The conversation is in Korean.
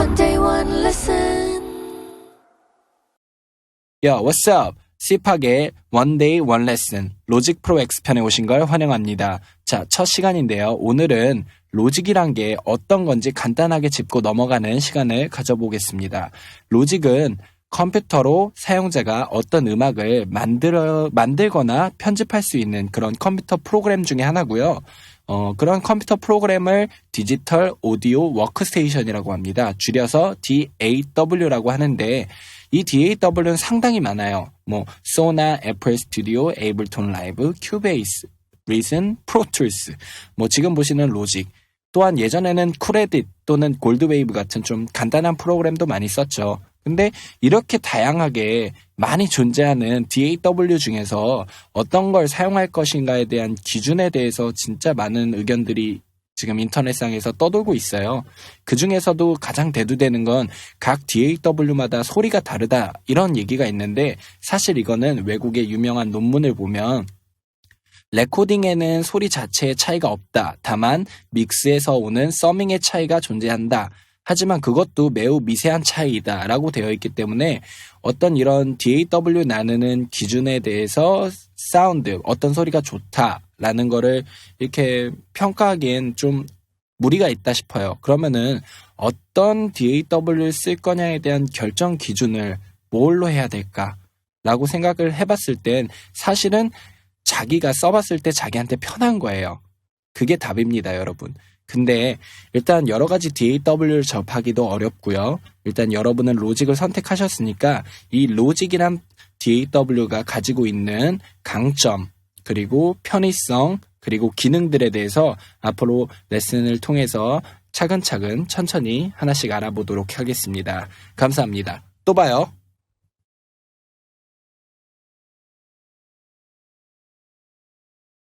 One day, one lesson. Yo, what's up? 씹하게 One Day One Lesson 로직 프로 X편에 오신 걸 환영합니다. 자, 첫 시간인데요. 오늘은 로직이란 게 어떤 건지 간단하게 짚고 넘어가는 시간을 가져보겠습니다. 로직은 컴퓨터로 사용자가 어떤 음악을 만들어, 만들거나 편집할 수 있는 그런 컴퓨터 프로그램 중에 하나고요. 어, 그런 컴퓨터 프로그램을 디지털 오디오 워크스테이션이라고 합니다. 줄여서 DAW라고 하는데 이 DAW는 상당히 많아요. 뭐 소나, 애플 스튜디오, 에이블톤 라이브, 큐베이스, 리슨, 프로툴스, 뭐 지금 보시는 로직. 또한 예전에는 쿨에딧 또는 골드웨이브 같은 좀 간단한 프로그램도 많이 썼죠. 근데 이렇게 다양하게 많이 존재하는 DAW 중에서 어떤 걸 사용할 것인가에 대한 기준에 대해서 진짜 많은 의견들이 지금 인터넷상에서 떠돌고 있어요. 그 중에서도 가장 대두되는 건 각 DAW마다 소리가 다르다 이런 얘기가 있는데 사실 이거는 외국의 유명한 논문을 보면 레코딩에는 소리 자체의 차이가 없다. 다만 믹스에서 오는 서밍의 차이가 존재한다. 하지만 그것도 매우 미세한 차이다. 라고 되어 있기 때문에 어떤 이런 DAW 나누는 기준에 대해서 사운드, 어떤 소리가 좋다. 라는 거를 이렇게 평가하기엔 좀 무리가 있다 싶어요. 그러면은 어떤 DAW를 쓸 거냐에 대한 결정 기준을 뭘로 해야 될까? 라고 생각을 해봤을 땐 사실은 자기가 써봤을 때 자기한테 편한 거예요. 그게 답입니다, 여러분. 근데 일단 여러 가지 DAW를 접하기도 어렵고요. 일단 여러분은 로직을 선택하셨으니까 이 로직이란 DAW가 가지고 있는 강점, 그리고 편의성, 그리고 기능들에 대해서 앞으로 레슨을 통해서 차근차근 천천히 하나씩 알아보도록 하겠습니다. 감사합니다. 또 봐요.